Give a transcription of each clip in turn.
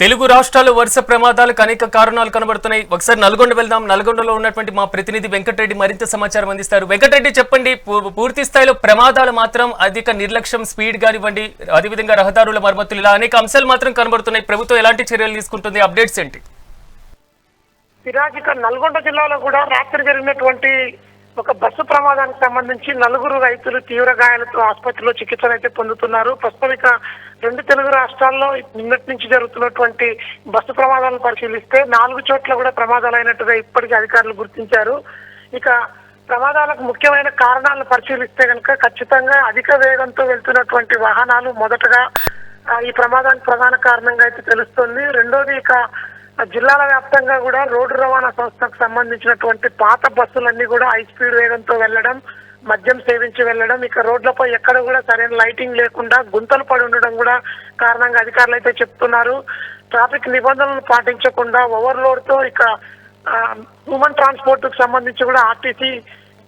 తెలుగు రాష్ట్రాలు వరుస ప్రమాదాలకు అనేక కారణాలు కనబడుతున్నాయి. ఒకసారి నల్గొండ వెళ్దాం. నల్గొండలో ఉన్నటువంటి మా ప్రతినిధి వెంకటరెడ్డి మరింత సమాచారం అందిస్తారు. వెంకటరెడ్డి చెప్పండి పూర్తి స్థాయిలో ప్రమాదాలు మాత్రం అధిక నిర్లక్ష్యం స్పీడ్ కానివ్వండి అదేవిధంగా రహదారుల మరమ్మతులు ఇలా అనేక అంశాలు మాత్రం కనబడుతున్నాయి. ప్రభుత్వం ఎలాంటి చర్యలు తీసుకుంటుంది? అప్డేట్స్ ఏంటి? సిరాజ్ నల్గొండ జిల్లాలో కూడా రాత్రి జరిగినటువంటి ఒక బస్సు ప్రమాదానికి సంబంధించి నలుగురు రైతులు తీవ్ర గాయాలతో ఆసుపత్రిలో చికిత్సను అయితే పొందుతున్నారు. ప్రస్తుతం ఇక రెండు తెలుగు రాష్ట్రాల్లో నిన్నటి నుంచి జరుగుతున్నటువంటి బస్సు ప్రమాదాలను పరిశీలిస్తే నాలుగు చోట్ల కూడా ప్రమాదాలు అయినట్టుగా ఇప్పటికీ అధికారులు గుర్తించారు. ఇక ప్రమాదాలకు ముఖ్యమైన కారణాలను పరిశీలిస్తే కనుక ఖచ్చితంగా అధిక వేగంతో వెళ్తున్నటువంటి వాహనాలు మొదటగా ఈ ప్రమాదానికి ప్రధాన కారణంగా అయితే తెలుస్తుంది. రెండోది ఇక జిల్లాల వ్యాప్తంగా కూడా రోడ్డు రవాణా సంస్థకు సంబంధించినటువంటి పాత బస్సులన్నీ కూడా హై స్పీడ్ వేగంతో వెళ్ళడం మద్యం సేవించి వెళ్ళడం ఇక రోడ్లపై ఎక్కడ కూడా సరైన లైటింగ్ లేకుండా గుంతలు పడి ఉండడం కూడా కారణంగా అధికారులు అయితే చెప్తున్నారు. ట్రాఫిక్ నిబంధనలు పాటించకుండా ఓవర్లోడ్తో ఇక హ్యూమన్ ట్రాన్స్పోర్ట్కు సంబంధించి కూడా ఆర్టీసీ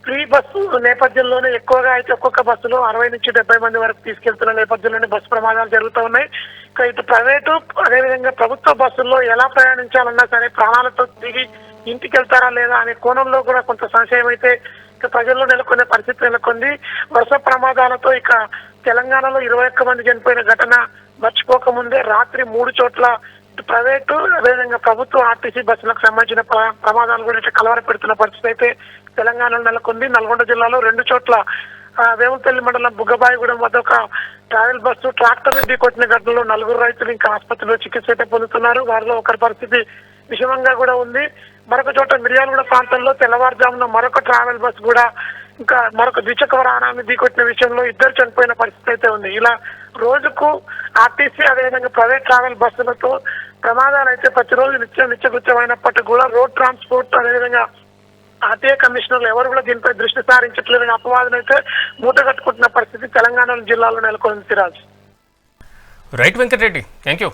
ఫ్రీ బస్సు నేపథ్యంలోనే ఎక్కువగా అయితే ఒక్కొక్క బస్సులో అరవై నుంచి డెబ్బై మంది వరకు తీసుకెళ్తున్న నేపథ్యంలోనే బస్సు ప్రమాదాలు జరుగుతూ ఉన్నాయి. ఇటు ప్రైవేటు అదేవిధంగా ప్రభుత్వ బస్సుల్లో ఎలా ప్రయాణించాలన్నా సరే ప్రాణాలతో తిరిగి ఇంటికి వెళ్తారా లేదా అనే కోణంలో కూడా కొంత సంశయం అయితే ఇక ప్రజల్లో నెలకొనే పరిస్థితి నెలకొంది. వరుస ప్రమాదాలతో ఇక తెలంగాణలో ఇరవై ఒక్క మంది చనిపోయిన ఘటన మర్చిపోక ముందే రాత్రి మూడు చోట్ల ప్రైవేటు అదేవిధంగా ప్రభుత్వ ఆర్టీసీ బస్సులకు సంబంధించిన ప్రమాదాలు కూడా ఇట్లా కలవర పెడుతున్న పరిస్థితి అయితే తెలంగాణలో నెలకొంది. నల్గొండ జిల్లాలో రెండు చోట్ల ఆ, వేములపల్లి మండలం బుగ్గబాయిగూడెం వద్ద ఒక ట్రావెల్ బస్సు ట్రాక్టర్ని ఢీకొట్టిన ఘటనలో నలుగురు రైతులు ఇంకా ఆసుపత్రిలో చికిత్స అయితే పొందుతున్నారు. వారిలో ఒకరి పరిస్థితి విషమంగా కూడా ఉంది. మరొక చోట మిర్యాలగూడ ప్రాంతంలో తెల్లవారుజామున మరొక ట్రావెల్ బస్ కూడా ఇంకా మరొక ద్విచక్ర వాహనాన్ని ఢీకొట్టిన విషయంలో ఇద్దరు చనిపోయిన పరిస్థితి అయితే ఉంది. ఇలా రోజుకు ఆర్టీసీ అదేవిధంగా ప్రైవేట్ ట్రావెల్ బస్సులతో ప్రమాదాలు అయితే ప్రతిరోజు నిత్యం నిత్యకృత్యమైనప్పటికీ కూడా రోడ్ ట్రాన్స్పోర్ట్ అదేవిధంగా ఆర్టీఏ కమిషనర్లు ఎవరు కూడా దీనిపై దృష్టి సారించట్లేదని అపవాదం అయితే మూట కట్టుకుంటున్న పరిస్థితి తెలంగాణ జిల్లాలో నెలకొంది సిరాజ్ రైట్ వెంకటరెడ్డి థ్యాంక్ యూ